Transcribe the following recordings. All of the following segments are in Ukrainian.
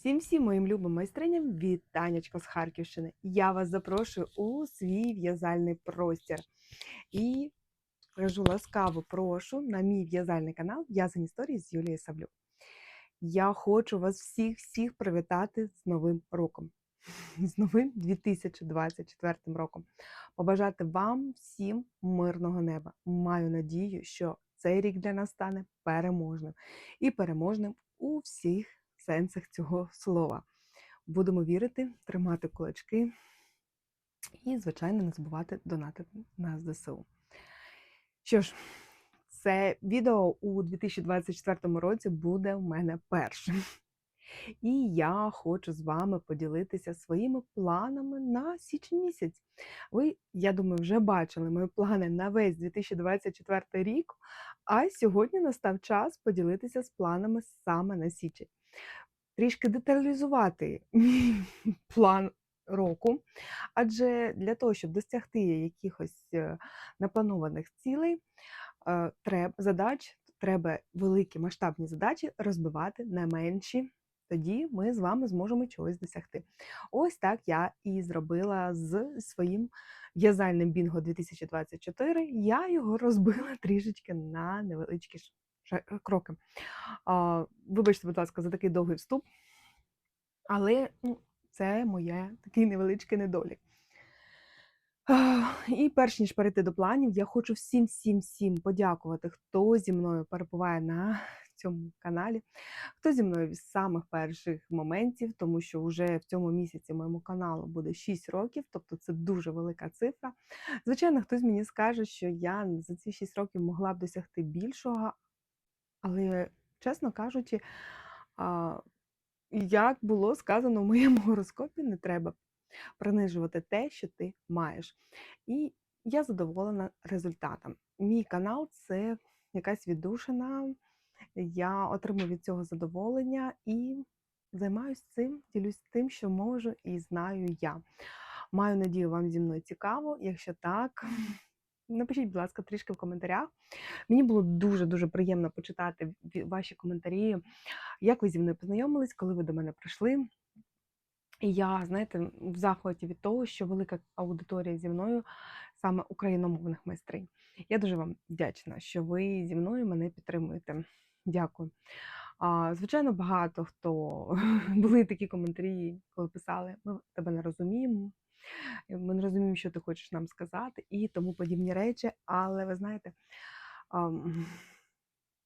Всім всім моїм любим майстриням вітанечко з Харківщини. Я вас запрошую у свій в'язальний простір. І кажу ласкаво прошу на мій в'язальний канал В'язані історії з Юлією Савлюк. Я хочу вас всіх всіх привітати з Новим роком. З новим 2024 роком. Побажати вам всім мирного неба. Маю надію, що цей рік для нас стане переможним і переможним у всіх сенсах цього слова. Будемо вірити, тримати кулачки і, звичайно, не забувати донатити на ЗСУ. Що ж, це відео у 2024 році буде у мене першим. І я хочу з вами поділитися своїми планами на січень місяць. Ви, я думаю, вже бачили мої плани на весь 2024 рік, а сьогодні настав час поділитися з планами саме на січень. Трішки деталізувати план року, адже для того, щоб досягти якихось е, напланованих цілей, е, задач, треба великі масштабні задачі розбивати на менші. Тоді ми з вами зможемо чогось досягти. Ось так я і зробила з своїм в'язальним бінго 2024. Я його розбила трішечки на невеличкі ш- кроки. Вибачте, будь ласка, за такий довгий вступ, але ну, це моє такий невеличкий недолік. І перш ніж перейти до планів, я хочу всім, всім, всім подякувати, хто зі мною перебуває на цьому каналі, хто зі мною з самих перших моментів, тому що вже в цьому місяці моєму каналу буде 6 років, тобто це дуже велика цифра. Звичайно, хтось мені скаже, що я за ці 6 років могла б досягти більшого, але, чесно кажучи, як було сказано в моєму гороскопі, не треба принижувати те, що ти маєш. І я задоволена результатом. Мій канал це якась віддушина. Я отримую від цього задоволення і займаюся цим, ділюсь тим, що можу і знаю я. Маю надію, вам зі мною цікаво. Якщо так, напишіть, будь ласка, трішки в коментарях. Мені було дуже-дуже приємно почитати ваші коментарі, як ви зі мною познайомились, коли ви до мене прийшли. І я, знаєте, в захваті від того, що велика аудиторія зі мною саме україномовних майстринь. Я дуже вам вдячна, що ви зі мною мене підтримуєте. Дякую. Звичайно, багато хто були такі коментарі, коли писали: ми тебе не розуміємо, ми не розуміємо, що ти хочеш нам сказати, і тому подібні речі. Але ви знаєте,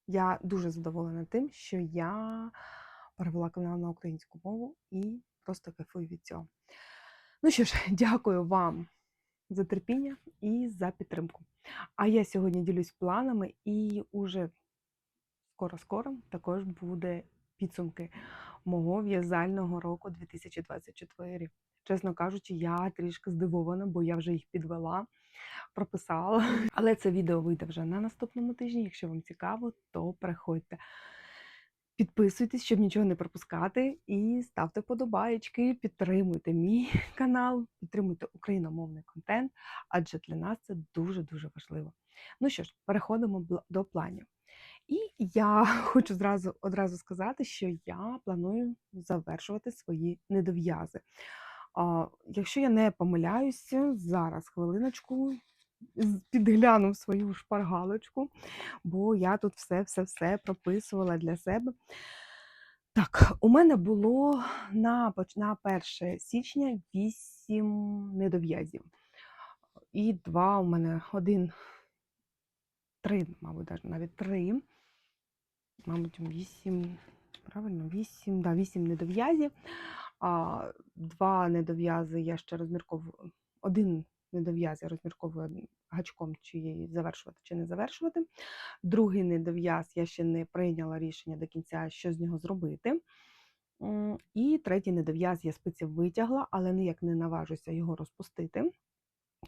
я дуже задоволена тим, що я перевела канал на українську мову і просто кайфую від цього. Ну що ж, дякую вам за терпіння і за підтримку. А я сьогодні ділюсь планами, і уже скоро-скоро також буде підсумки мого в'язального року 2024. Чесно кажучи, я трішки здивована, бо я вже їх підвела, прописала. Але це відео вийде вже на наступному тижні. Якщо вам цікаво, то приходьте. Підписуйтесь, щоб нічого не пропускати, і ставте подобаєчки, підтримуйте мій канал, підтримуйте україномовний контент, адже для нас це дуже-дуже важливо. Ну що ж, переходимо до планів. І я хочу зразу одразу сказати, що я планую завершувати свої недов'язи. Якщо я не помиляюся, зараз хвилиночку з- підгляну свою шпаргалочку, бо я тут все-все-все прописувала для себе. Так, у мене було на, на 1 січня 8 недов'язів. І два у мене один, три, мабуть, навіть три. Мабуть, вісім, правильно, вісім, да, вісім недов'язів. А, два недов'язи я ще розмірковую. Один недов'яз я розмірковую гачком, чи її завершувати, чи не завершувати. Другий недов'яз я ще не прийняла рішення до кінця, що з нього зробити. І третій недов'яз я спиці витягла, але ніяк не наважуся його розпустити.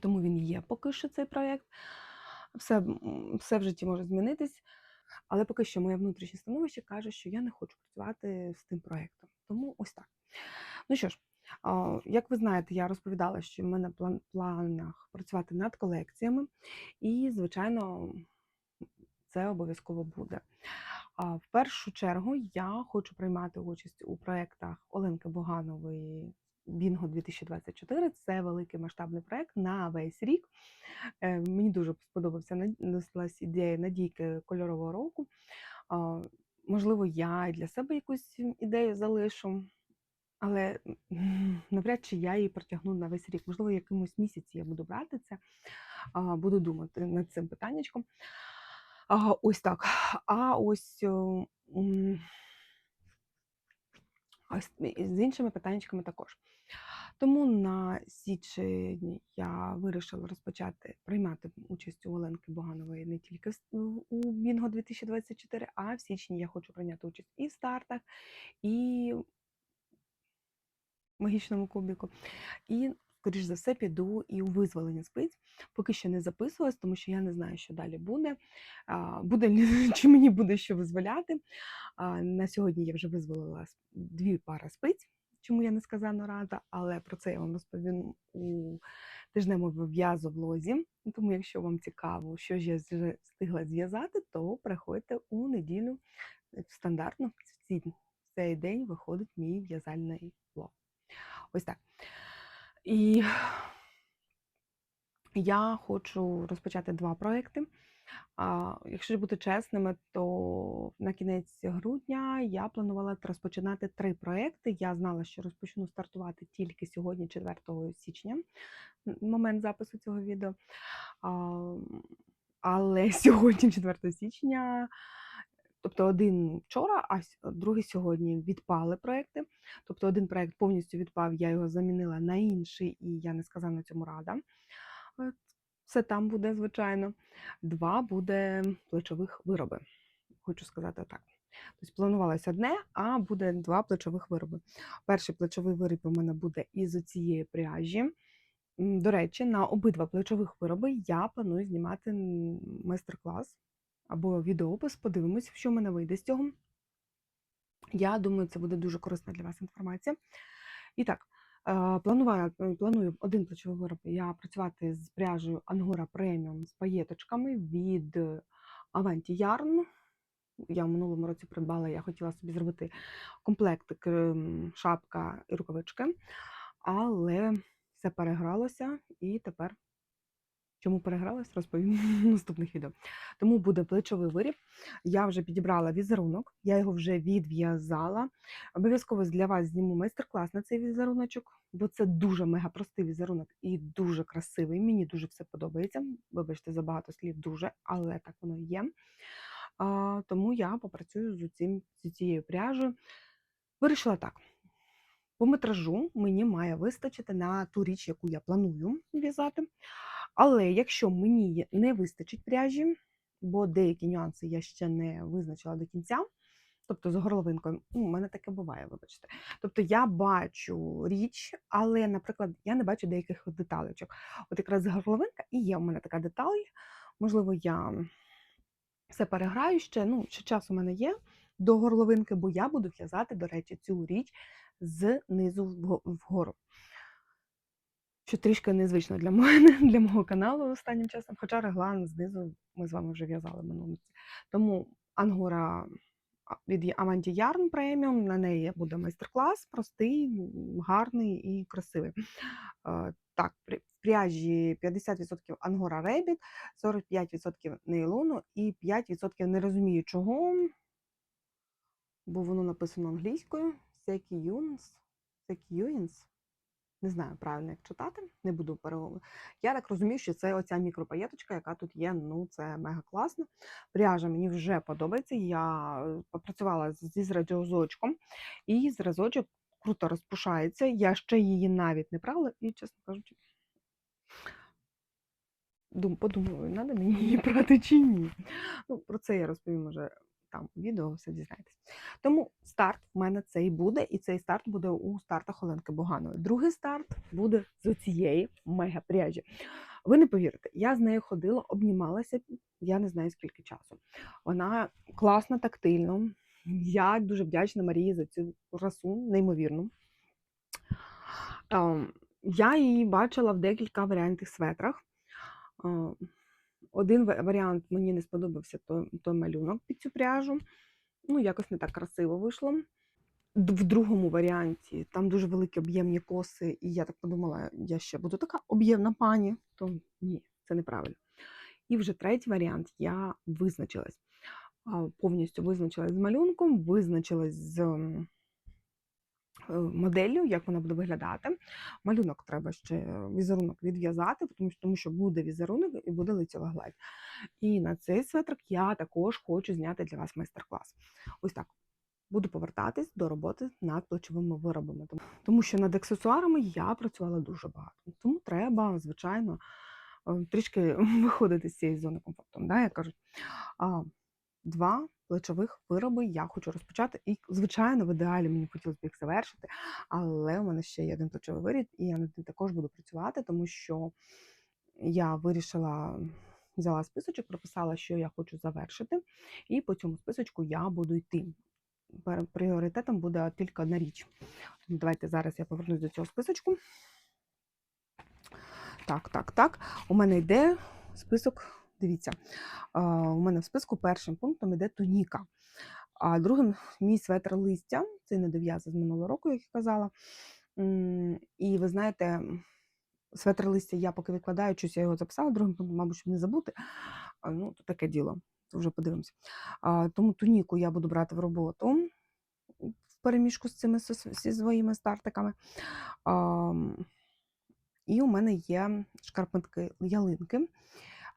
Тому він є поки що цей проєкт. Все, все в житті може змінитись. Але поки що моє внутрішнє становище каже, що я не хочу працювати з тим проєктом. Тому ось так. Ну що ж, як ви знаєте, я розповідала, що в мене план планах працювати над колекціями, і, звичайно, це обов'язково буде. В першу чергу я хочу приймати участь у проєктах Оленки Боганової Бінго 2024. Це великий масштабний проєкт на весь рік. Е, Мені дуже сподобався ідея надійки кольорового року. Можливо, я і для себе якусь ідею залишу, але навряд чи я її протягну на весь рік. Можливо, якимось місяці я буду брати це, буду думати над цим питаннячком. Ось так. А ось з іншими питаннячками також. Тому на січень я вирішила розпочати приймати участь у Оленки Боганової не тільки у Бінго 2024, а в січні я хочу прийняти участь і в стартах, і в магічному кубіку. І, скоріш за все, піду і у визволення спиць. Поки що не записувалась, тому що я не знаю, що далі буде. Буде чи мені буде що визволяти. На сьогодні я вже визволила дві пари спиць, чому я несказано рада, але про це я вам розповім у тижневому в'язу влозі. Тому, якщо вам цікаво, що ж я встигла зв'язати, то приходьте у неділю е, стандартно в в цей день виходить мій в'язальний влог. Ось так. І я хочу розпочати два проекти. А, якщо бути чесними, то на кінець грудня я планувала розпочинати три проекти. Я знала, що розпочну стартувати тільки сьогодні, 4 січня, момент запису цього відео. А, але сьогодні, 4 січня, тобто один вчора, а другий сьогодні відпали проекти. Тобто один проект повністю відпав, я його замінила на інший, і я не сказала на цьому рада. Все там буде, звичайно. Два буде плечових вироби. Хочу сказати так. Тобто планувалось одне, а буде два плечових вироби. Перший плечовий виріб у мене буде із цієї пряжі. До речі, на обидва плечових вироби я планую знімати майстер-клас або відеоопис. Подивимось, що в мене вийде з цього. Я думаю, це буде дуже корисна для вас інформація. І так, е, планую, планую один плечовий вироб я працювати з пряжею Angora Premium з паєточками від Avanti Yarn. Я в минулому році придбала, я хотіла собі зробити комплектик, ем, шапка і рукавички, але все перегралося і тепер. Чому перегралась, розповім в наступних відео. Тому буде плечовий виріб. Я вже підібрала візерунок, я його вже відв'язала. Обов'язково для вас зніму майстер-клас на цей візеруночок, бо це дуже мега простий візерунок і дуже красивий. Мені дуже все подобається. Вибачте, за багато слів дуже, але так воно є. А, тому я попрацюю з, цим, з цією пряжею. Вирішила так. По метражу мені має вистачити на ту річ, яку я планую в'язати. Але якщо мені не вистачить пряжі, бо деякі нюанси я ще не визначила до кінця, тобто з горловинкою, ну, у мене таке буває, вибачте. Тобто я бачу річ, але, наприклад, я не бачу деяких деталечок. От якраз горловинка і є у мене така деталь. Можливо, я все переграю ще. Ну, ще час у мене є до горловинки, бо я буду в'язати, до речі, цю річ знизу вгору. Що трішки незвично для мене, для мого каналу останнім часом, хоча реглан знизу ми з вами вже в'язали минулому. Тому ангора від Avanti Yarn Premium, на неї буде майстер-клас, простий, гарний і красивий. Так, в пряжі 50% Angora Rabbit, 45% нейлону і 5% не розумію чого, бо воно написано англійською. Sekiuns, Sekiuins. Не знаю правильно, як читати, не буду переговувати. Я так розумію, що це оця мікропаєточка, яка тут є. Ну, це мега класно. Пряжа мені вже подобається. Я е, попрацювала зі зразочком, і зразочок круто розпушається. Я ще її навіть не прала, і, чесно кажучи, подумаю, треба мені її брати чи ні. Ну, про це я розповім уже там відео, все дізнаєтесь. Тому старт в мене цей буде, і цей старт буде у стартах Оленки Боганової. Другий старт буде з цієї мега-пряжі. Ви не повірите, я з нею ходила, обнімалася, я не знаю скільки часу. Вона класна, тактильно. Я дуже вдячна Марії за цю красу, неймовірну. Ем, Я її бачила в декілька варіантних светрах. Один варіант мені не сподобався той, той малюнок під цю пряжу. ну, якось не так красиво вийшло. В другому варіанті там дуже великі об'ємні коси, і я так подумала, я ще буду така об'ємна пані, то ні, це неправильно. І вже третій варіант я визначилась. Повністю визначилась з малюнком, визначилась з моделлю, як вона буде виглядати. Малюнок треба ще е, візерунок відв'язати, тому що, буде візерунок і буде лицьова гладь. І на цей светрик я також хочу зняти для вас майстер-клас. Ось так. Буду повертатись до роботи над плечовими виробами. Тому- що над аксесуарами я працювала дуже багато. Тому треба, звичайно, е, трішки виходити з цієї зони комфорту. Да, як кажуть. А, Два плечових вироби я хочу розпочати. І, звичайно, в ідеалі мені хотілося б їх завершити, але у мене ще є один плечовий виріб, і я над ним також буду працювати, тому що я вирішила, взяла списочок, прописала, що я хочу завершити, і по цьому списочку я буду йти. Пріоритетом буде тільки одна річ. Давайте зараз я повернусь до цього списочку. Так, так, так. У мене йде список. Дивіться, у мене в списку першим пунктом йде туніка. А другим мій светр листя. Це не дов'яза з минулого року, як я казала. І ви знаєте, светр листя я поки відкладаю, щось я його записала, другим пунктом, мабуть, щоб не забути. Ну, то таке діло. Вже подивимося. Тому туніку я буду брати в роботу в переміжку з цими зі своїми стартиками. І у мене є шкарпетки ялинки.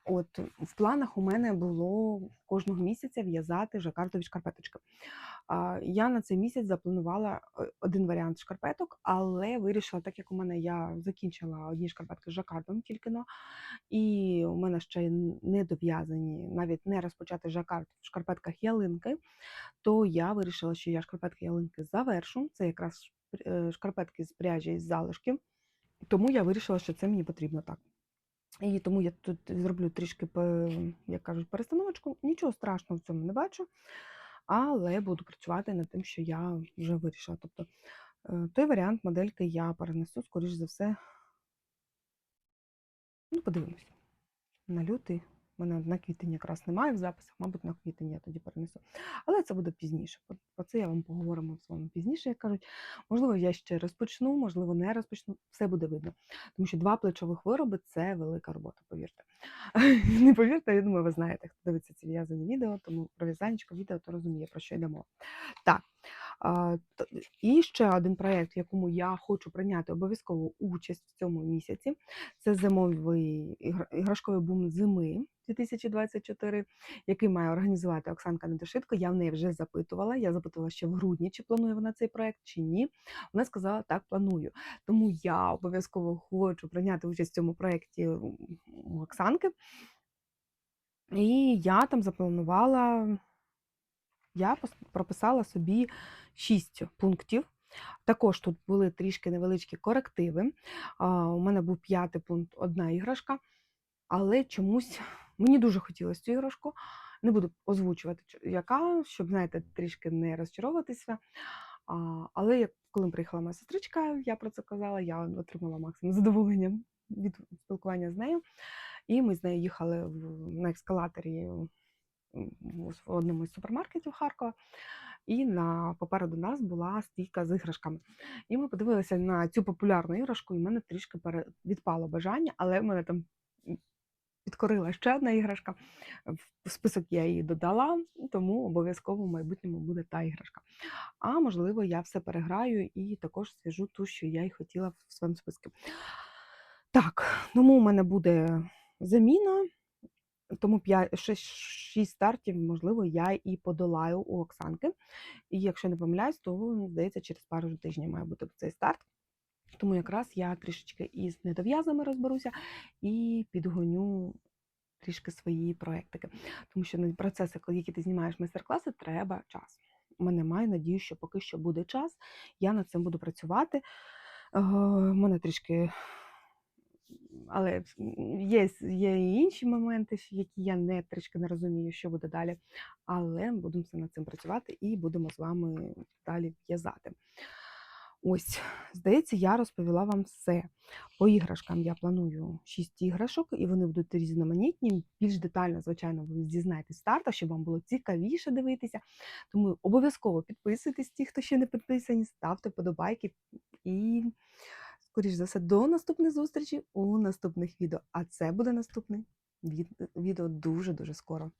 От в планах у мене було кожного місяця в'язати жакартові шкарпеточки. Я на цей місяць запланувала е, один варіант шкарпеток, але вирішила, так як у мене я закінчила одні шкарпетки з жакардом тільки но, і у мене ще не дов'язані, навіть не розпочати жакард в шкарпетках ялинки, то я вирішила, що я шкарпетки ялинки завершу. Це якраз е, шкарпетки з пряжі із залишків. Тому я вирішила, що це мені потрібно так. І тому я тут зроблю трішки, як кажуть, перестановочку. Нічого страшного в цьому не бачу, але буду працювати над тим, що я вже вирішила. Тобто е, той варіант модельки я перенесу, скоріш за все. Ну, подивимось. На лютий. У мене на квітень якраз немає в записах, мабуть, на квітень я тоді перенесу. Але це буде пізніше. Про- це я вам поговоримо з вами пізніше, як кажуть. Можливо, я ще розпочну, можливо, не розпочну. Все буде видно. Тому що два плечових вироби це велика робота, повірте. Не повірте, я думаю, ви знаєте, хто дивиться ці в'язані відео, тому про в'язанечко відео, то розуміє, про що йде мова. Так. І ще один проєкт, в якому я хочу прийняти обов'язкову участь в цьому місяці. Це зимовий іграшковий бум зими 2024, який має організувати Оксанка Недошитко. Я в неї вже запитувала. Я запитувала ще в грудні, чи планує вона цей проєкт, чи ні. Вона сказала, так, планую. Тому я обов'язково хочу прийняти участь в цьому проєкті у Оксанки. І я там запланувала, я прописала собі 6 пунктів. Також тут були трішки невеличкі корективи. У мене був п'ятий пункт, одна іграшка, але чомусь мені дуже хотілося цю іграшку. Не буду озвучувати, яка, щоб, знаєте, трішки не розчаровуватися. Але коли приїхала моя сестричка, я про це казала, я отримала максимум задоволення від спілкування з нею. І ми з нею їхали на ескалаторі в одному із супермаркетів Харкова. І на попереду нас була стійка з іграшками. І ми подивилися на цю популярну іграшку, і в мене трішки відпало бажання, але в мене там підкорила ще одна іграшка. В список я її додала, тому обов'язково в майбутньому буде та іграшка. А можливо, я все переграю і також свяжу ту, що я й хотіла в своєму списку. Так, тому у мене буде заміна, тому 6 стартів, можливо, я і подолаю у Оксанки. І якщо не помиляюсь, то, здається, через пару тижнів має бути цей старт. Тому якраз я трішечки із недов'язами розберуся і підгоню трішки свої проєктики. Тому що на процеси, коли які ти знімаєш майстер-класи, треба час. У мене маю надію, що поки що буде час, я над цим буду працювати. Е, У мене трішки. Але є, є і інші моменти, які я не трішки не розумію, що буде далі. Але будемо над цим працювати і будемо з вами далі в'язати. Ось, здається, я розповіла вам все. По іграшкам я планую 6 іграшок, і вони будуть різноманітні. Більш детально, звичайно, ви дізнаєтесь старта, щоб вам було цікавіше дивитися. Тому обов'язково підписуйтесь, ті, хто ще не підписані, ставте подобайки. І, скоріш за все, до наступних зустрічей у наступних відео. А це буде наступне відео дуже-дуже скоро.